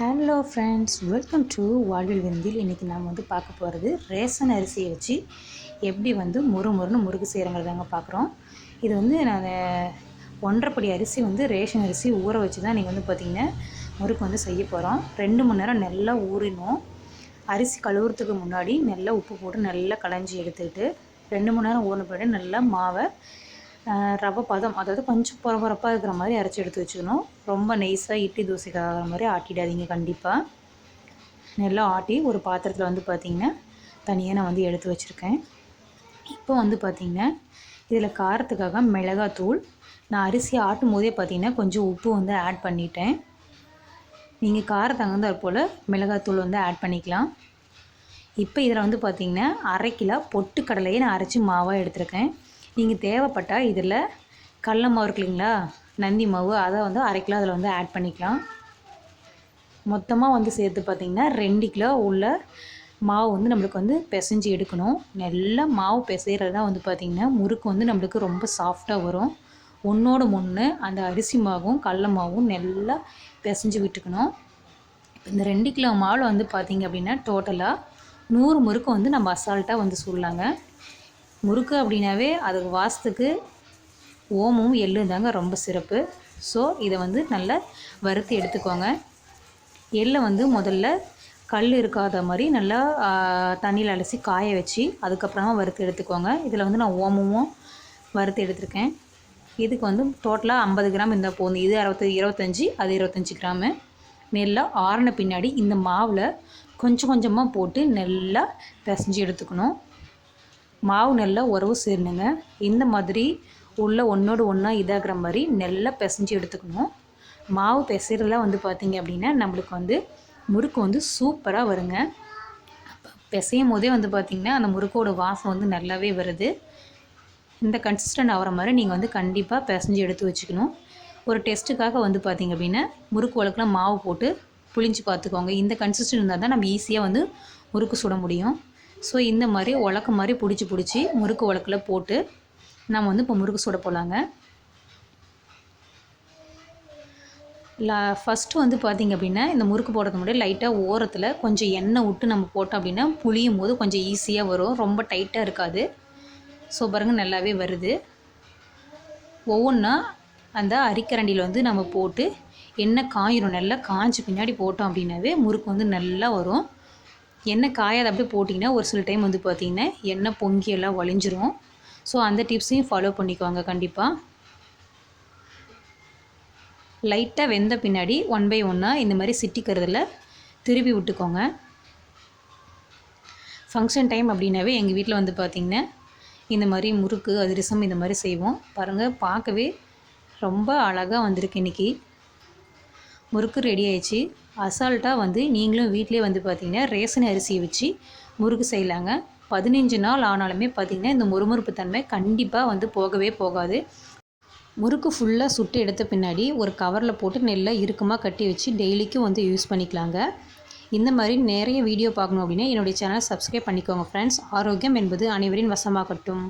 Hello friends welcome to வாழ்வில் விருந்தில் இன்றைக்கி நாம் வந்து பார்க்க போகிறது ரேஷன் அரிசியை வச்சு எப்படி வந்து முறு முறுன்னு முறுக்கு செய்கிறங்கிறதாங்க பார்க்குறோம். இது வந்து நான் ஒன்றரைப்படி அரிசி வந்து ரேஷன் அரிசி ஊற வச்சு தான் நீங்கள் வந்து பார்த்திங்கன்னா முறுக்கு வந்து செய்ய போகிறோம் ரெண்டு மணி நேரம் நல்லா ஊறினோம் அரிசி கழுவுறதுக்கு முன்னாடி நல்லா உப்பு போட்டு நல்லா களைஞ்சி எடுத்துக்கிட்டு ரெண்டு மணி நேரம் ஊறின பின்னாடி நல்லா மாவை ரவை பதம் அதாவது கொஞ்சம் பொறப்பொறப்பாக இருக்கிற மாதிரி அரைச்சி எடுத்து வச்சுக்கணும். ரொம்ப நைஸாக இட்லி தோசைக்கு ஆகிற மாதிரி ஆட்டிடாதீங்க கண்டிப்பாக நல்லா ஆட்டி ஒரு பாத்திரத்தில் வந்து பார்த்திங்கன்னா தனியாக நான் வந்து எடுத்து வச்சுருக்கேன். இப்போ வந்து பார்த்திங்கன்னா இதில் காரத்துக்காக மிளகாத்தூள் நான் அரிசி ஆட்டும் போதே பார்த்திங்கன்னா கொஞ்சம் உப்பு வந்து ஆட் பண்ணிட்டேன். நீங்கள் காரம் தகுந்தாற் போல் மிளகாத்தூள் வந்து ஆட் பண்ணிக்கலாம். இப்போ இதில் வந்து பார்த்திங்கன்னா அரை கிலோ பொட்டு கடலையை நான் அரைச்சி மாவாக எடுத்திருக்கேன். நீங்கள் தேவைப்பட்டால் இதில் கடல மாவு இருக்கு இல்லைங்களா? நந்தி மாவு அதை வந்து அரை கிலோ அதில் வந்து ஆட் பண்ணிக்கலாம். மொத்தமாக வந்து சேர்த்து பார்த்திங்கன்னா ரெண்டு கிலோ உள்ள மாவு வந்து நம்மளுக்கு வந்து பிசைஞ்சு எடுக்கணும். நல்லா மாவு பிசைகிறது தான் வந்து பார்த்திங்கன்னா முறுக்கு வந்து நம்மளுக்கு ரொம்ப சாஃப்டாக வரும். ஒன்றோட ஒன்று அந்த அரிசி மாவும் கடல மாவும் நல்லா பிசைஞ்சு விட்டுக்கணும். இந்த ரெண்டு கிலோ மாவில் வந்து பார்த்திங்க அப்படின்னா டோட்டலாக நூறு முறுக்கு வந்து நம்ம அசால்ட்டாக வந்து சொல்லலாங்க முறுக்கு அப்படின்னாவே அதுக்கு வாசத்துக்கு ஓமும் எள்ளும் தாங்க ரொம்ப சிறப்பு. ஸோ இதை வந்து நல்லா வறுத்து எடுத்துக்கோங்க. எள்ளை வந்து முதல்ல கல் இருக்காத மாதிரி நல்லா தண்ணியில் அலசி காய வச்சு அதுக்கப்புறமா வறுத்து எடுத்துக்கோங்க. இதில் வந்து நான் ஓமமும் வறுத்து எடுத்திருக்கேன். இதுக்கு வந்து டோட்டலாக ஐம்பது கிராம் இருந்தால் போதும். இது அறுபத்தி இருபத்தஞ்சி அது இருபத்தஞ்சி கிராமு. நெல்லை ஆறின பின்னாடி இந்த மாவில் கொஞ்சம் கொஞ்சமாக போட்டு நல்லா பிசைஞ்சு எடுத்துக்கணும். மாவு நல்லா உறவு சேரணுங்க. இந்த மாதிரி உள்ள ஒன்றோடு ஒன்றா இதாகிற மாதிரி நல்லா பிசைஞ்சு எடுத்துக்கணும். மாவு பிசைறதுலாம் வந்து பார்த்திங்க அப்படின்னா நம்மளுக்கு வந்து முறுக்கு வந்து சூப்பராக வருங்க. பிசையும் போதே வந்து பார்த்திங்கன்னா அந்த முறுக்கோட வாசம் வந்து நல்லாவே வருது. இந்த கன்சிஸ்டன்ட் ஆகிற மாதிரி நீங்கள் வந்து கண்டிப்பாக பிசைஞ்சு எடுத்து வச்சுக்கணும். ஒரு டெஸ்ட்டுக்காக வந்து பார்த்திங்க அப்படின்னா முறுக்கு உலக்கெலாம் மாவு போட்டு புளிஞ்சு பார்த்துக்கோங்க இந்த கன்சிஸ்டன்ட் இருந்தால் தான் நம்ம ஈஸியாக வந்து முறுக்கு சுட முடியும். ஸோ இந்த மாதிரி உலக்கு மாதிரி பிடிச்சி பிடிச்சி முறுக்கு உலக்கில் போட்டு நம்ம வந்து இப்போ முறுக்கு சுட போகலாங்க லா ஃபஸ்ட்டு வந்து பார்த்திங்க அப்படின்னா இந்த முறுக்கு போடுறது முன்னாடி லைட்டாக ஓரத்தில் கொஞ்சம் எண்ணெய் விட்டு நம்ம போட்டோம் அப்படின்னா புளியும் போது கொஞ்சம் ஈஸியாக வரும். ரொம்ப டைட்டாக இருக்காது. ஸோ பாருங்க நல்லாவே வருது. ஒவ்வொன்றா அந்த அரிக்கரண்டியில் வந்து நம்ம போட்டு எண்ணெய் காயிரும். நல்லா காய்ஞ்ச பின்னாடி போட்டோம் அப்படின்னாவே முறுக்கு வந்து நல்லா வரும். எண்ணெய் காயாத அப்படியே போட்டிங்கன்னா ஒரு சில டைம் வந்து பார்த்திங்கன்னா எண்ணெய் பொங்கி எல்லாம் வழிஞ்சிரும். ஸோ அந்த டிப்ஸையும் ஃபாலோ பண்ணிக்குவாங்க கண்டிப்பாக லைட்டாக வெந்த பின்னாடி ஒன் பை ஒன்னாக இந்த மாதிரி சிட்டிக்கிறதுல திருப்பி விட்டுக்கோங்க. ஃபங்க்ஷன் டைம் அப்படின்னாவே எங்கள் வீட்டில் வந்து பார்த்திங்கன்னா இந்த மாதிரி முறுக்கு அதிரசம் இந்த மாதிரி செய்வோம். பாருங்கள் பார்க்கவே ரொம்ப அழகாக வந்திருக்கு இன்றைக்கி முறுக்கு ரெடி ஆயிடுச்சு. அசால்ட்டாக வந்து நீங்களும் வீட்டிலே வந்து பார்த்திங்கன்னா ரேசன் அரிசியை வச்சு முறுக்கு செய்யலாங்க. பதினஞ்சு நாள் ஆனாலுமே பார்த்திங்கன்னா இந்த முறுமுறுப்பு தன்மை கண்டிப்பாக வந்து போகவே போகாது. முறுக்கு ஃபுல்லாக சுட்டு எடுத்த பின்னாடி ஒரு கவரில் போட்டு நெல்லை இறுக்கமாக கட்டி வச்சு டெய்லிக்கும் வந்து யூஸ் பண்ணிக்கலாங்க. இந்த மாதிரி நிறைய வீடியோ பார்க்கணும் அப்படின்னா என்னுடைய சேனலை சப்ஸ்கிரைப் பண்ணிக்கோங்க ஃப்ரெண்ட்ஸ் ஆரோக்கியம் என்பது அனைவரின் வசமாகட்டும்.